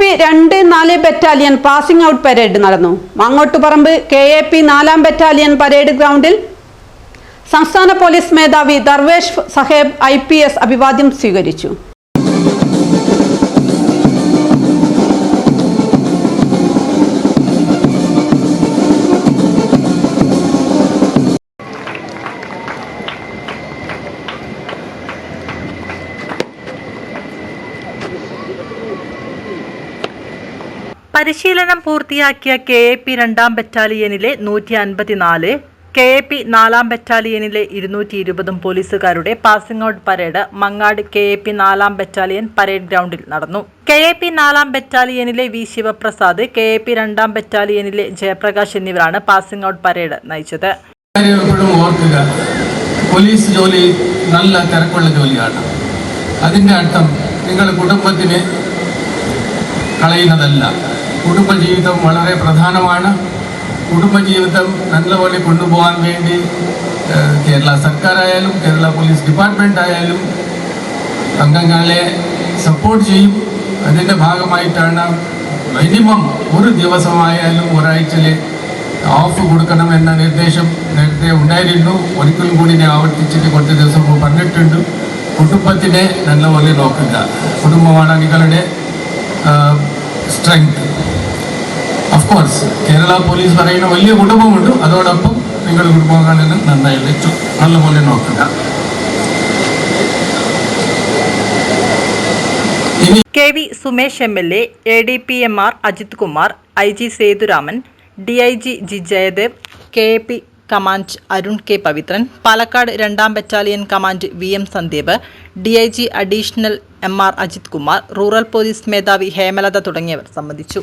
P രണ്ട് നാല് battalion passing out parade നടന്നു. മാങ്ങോട്ടുപറമ്പ് കെ എ പി നാലാം ബറ്റാലിയൻ പരേഡ് ഗ്രൗണ്ടിൽ സംസ്ഥാന പോലീസ് മേധാവി ദർവേഷ് സഹേബ് ഐ അഭിവാദ്യം സ്വീകരിച്ചു. പരിശീലനം പൂർത്തിയാക്കിയ കെ എ പി രണ്ടാം ബറ്റാലിയനിലെ നൂറ്റി അൻപത്തിനാല് കെ എ പി നാലാം ബറ്റാലിയനിലെ ഇരുന്നൂറ്റി ഇരുപതും പോലീസുകാരുടെ passing out parade Mangad K A P നാലാം ബറ്റാലിയൻ പരേഡ് ഗ്രൗണ്ടിൽ നടന്നു. കെ എ പി നാലാം ബറ്റാലിയനിലെ V Sivaprasad K A P രണ്ടാം ബറ്റാലിയനിലെ ജയപ്രകാശ് എന്നിവരാണ് പാസിംഗ് ഔട്ട് പരേഡ് നയിച്ചത്. പോലീസ് ജോലി നല്ല തിരക്കുള്ള ജോലിയാണ്. അതിന്റെ അർത്ഥം നിങ്ങൾ കുടുംബത്തിന് കളയുന്നതല്ല. കുടുംബജീവിതം വളരെ പ്രധാനമാണ്. കുടുംബജീവിതം നല്ലപോലെ കൊണ്ടുപോകാൻ വേണ്ടി കേരള സർക്കാരായാലും കേരള പോലീസ് ഡിപ്പാർട്ട്മെന്റ് ആയാലും അംഗങ്ങളെ സപ്പോർട്ട് ചെയ്യും. അതിന്റെ ഭാഗമായിട്ടാണ് മിനിമം ഒരു ദിവസമായാലും ഒരാഴ്ചയിൽ ഓഫ് കൊടുക്കണമെന്ന നിർദ്ദേശം നേരത്തെ ഉണ്ടായിരുന്നു. ഒരിക്കലും കൂടി ഞാൻ ആവർത്തിച്ചിട്ട് കുറച്ച് ദിവസം പറഞ്ഞിട്ടുണ്ട്. കുടുംബത്തിനെ നല്ലപോലെ നോക്കുക. കുടുംബമാണ് നിങ്ങളുടെ സ്ട്രെങ്ത് കോഴ്സ് കേരള പോലീസ് പറയുന്ന വലിയ കുടുംബമുണ്ട്. അതോടൊപ്പം നിങ്ങൾ കുടുംബങ്ങളിൽ നന്നായി നല്ലപോലെ നോക്കുക. K V Sumesh M L A A D P M R Ajith Kumar I G Sethuraman D I G G Jayadev K A P command Arun K Pavithran Palakkad രണ്ടാം battalion command V M Sandeep D I G additional M R Ajith Kumar rural police മേധാവി ഹേമലത തുടങ്ങിയവർ സംബന്ധിച്ചു.